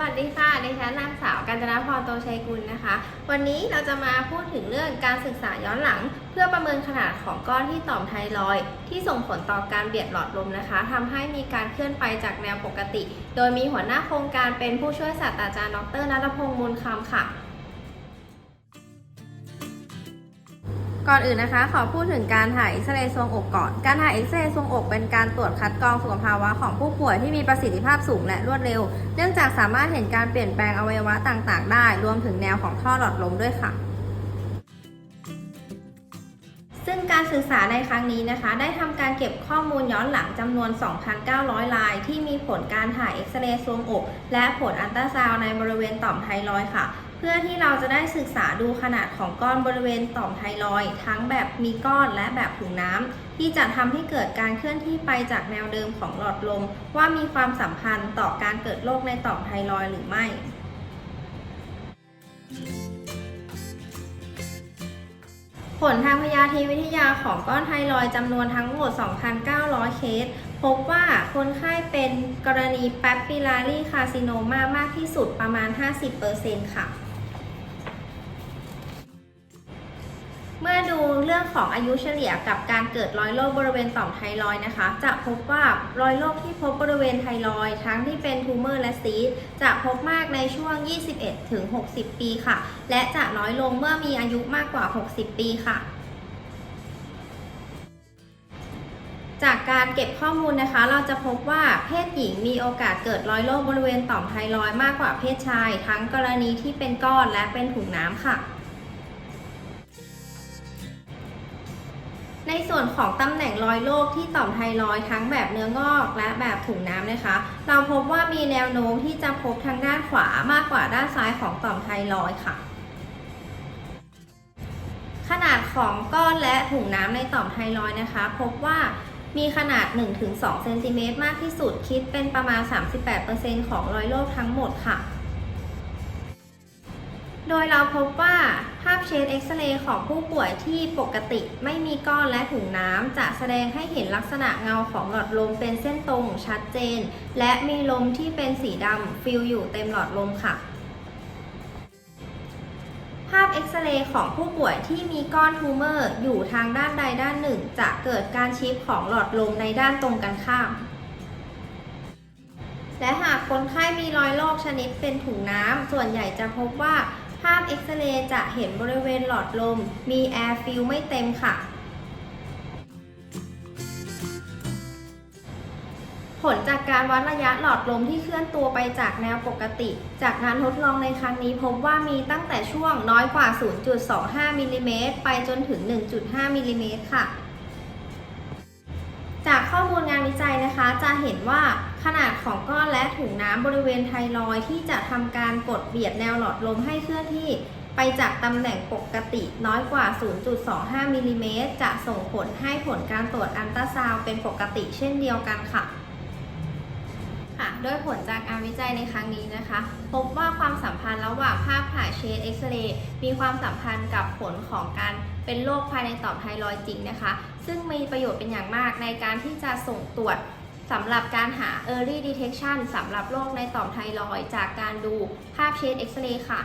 วัสดีค่ะ ดิฉันนางสาวกัญจนาพรโตชัยกุลนะคะ วันนี้เราจะมาพูดถึงเรื่องการศึกษาย้อนหลัง เพื่อประเมินขนาดของก้อนที่ต่อมไทรอยที่ส่งผลต่อการเบียดหลอดลมนะคะทำให้มีการเคลื่อนไปจากแนวปกติ โดยมีหัวหน้าโครงการเป็นผู้ช่วยศาสตราจารย์ดรนัทพงศ์มูลคำค่ะ ก่อนอื่นนะคะ ขอพูดถึงการถ่ายเอ็กซเรย์ทรวงอกก่อน การถ่ายเอ็กซเรย์ทรวงอกเป็นการตรวจคัดกรองสุขภาวะของผู้ป่วยที่มีประสิทธิภาพสูงและรวดเร็ว เนื่องจากสามารถเห็นการเปลี่ยนแปลงอวัยวะต่างๆ ได้ รวมถึงแนวของท่อหลอดลมด้วยค่ะซึ่งการศึกษาในครั้งนี้นะคะ ได้ทำการเก็บข้อมูลย้อนหลังจำนวน 2,900 ลาย ที่มีผลการถ่ายเอ็กซเรย์ทรวงอก และผลอัลตราซาวในบริเวณต่อมไทรอยค่ะ เพื่อที่เราจะได้ศึกษาดูขนาดของก้อนบริเวณต่อมไทรอยทั้งแบบมีก้อนและแบบถุงน้ำที่จะทำให้เกิดการเคลื่อนที่ไปจากแนวเดิมของหลอดลม ว่ามีความสัมพันธ์ต่อการเกิดโรคในต่อมไทรอยหรือไม่ผลทางพยาธิวิทยาของก้อนไทรอยจำนวนทั้งหมด 2,900 เคส พบว่าคนไข้เป็นกรณีแปปปิลารีคาซิโนมามากที่สุดประมาณ 50%ค่ะ เมื่อดูเรื่องของอายุเฉลี่ยกับการเกิดรอยโรคบริเวณต่อมไทรอยนะคะ จะพบว่ารอยโรคที่พบบริเวณไทรอยทั้งที่เป็นทูเมอร์และซีสจะพบมากในช่วง 21 ถึง 60 ปีค่ะ และจะน้อยลงเมื่อมีอายุมากกว่า 60 ปีค่ะจากการเก็บข้อมูลนะคะ เราจะพบว่าเพศหญิงมีโอกาสเกิดรอยโรคบริเวณต่อมไทรอยมากกว่าเพศชาย ทั้งกรณีที่เป็นก้อนและเป็นถุงน้ำค่ะ ในส่วนของตำแหน่งรอยโรคที่ต่อมไทรอยทั้งแบบเนื้องอกและแบบถุงน้ำนะคะ เราพบว่ามีแนวโน้มที่จะพบทางด้านขวามากกว่าด้านซ้ายของต่อมไทรอยค่ะ ขนาดของก้อนและถุงน้ำในต่อมไทรอยนะคะ พบว่ามีขนาด 1-2 เซนติเมตรมากที่สุดคิดเป็นประมาณ 38%ของรอยโรคทั้งหมดค่ะ โดยเราพบว่าภาพเชดเอ็กซเรย์ของผู้ป่วยที่ปกติไม่มีก้อนและถุงน้ำ จะแสดงให้เห็นลักษณะเงาของหลอดลมเป็นเส้นตรงชัดเจน และมีลมที่เป็นสีดำฟิลอยู่เต็มหลอดลมค่ะ ภาพเอ็กซเรย์ของผู้ป่วยที่มีก้อนทูเมอร์อยู่ทางด้านใดด้านหนึ่ง จะเกิดการชิปของหลอดลมในด้านตรงกันข้ามและหากคนไข้มีรอยโรคชนิดเป็นถุงน้ำ ส่วนใหญ่จะพบว่า ภาพเอ็กซเรย์จะเห็นบริเวณหลอดลม มีแอร์ฟิลไม่เต็มค่ะ ผลจากการวัดระยะหลอดลมที่เคลื่อนตัวไปจากแนวปกติ จากการทดลองในครั้งนี้พบว่ามีตั้งแต่ช่วงน้อยกว่า 0.25มิลลิเมตรไปจนถึง 1.5มิลลิเมตรค่ะ จากข้อมูลงานวิจัยนะคะ จะเห็นว่าขนาดของก้อนและถุงน้ำบริเวณไทรอยที่จะทำการกดเบียดแนวหลอดลมให้เคลื่อนที่ไปจากตำแหน่งปกติน้อยกว่า 0.25มิลลิเมตรจะส่งผลให้ผลการตรวจอัลตราซาวด์เป็นปกติเช่นเดียวกันค่ะ ค่ะ โดยผลจากการวิจัยในครั้งนี้นะคะ พบว่าความสัมพันธ์ระหว่างภาพถ่ายเชดเอ็กซเรย์มีความสัมพันธ์กับผลของการเป็นโรคภายในต่อมไทรอยด์จริงนะคะ ซึ่งมีประโยชน์เป็นอย่างมากในการที่จะส่งตรวจสำหรับการหา early detection สำหรับโรคในต่อมไทรอยจากการดูภาพเชดเอ็กซเรย์ค่ะ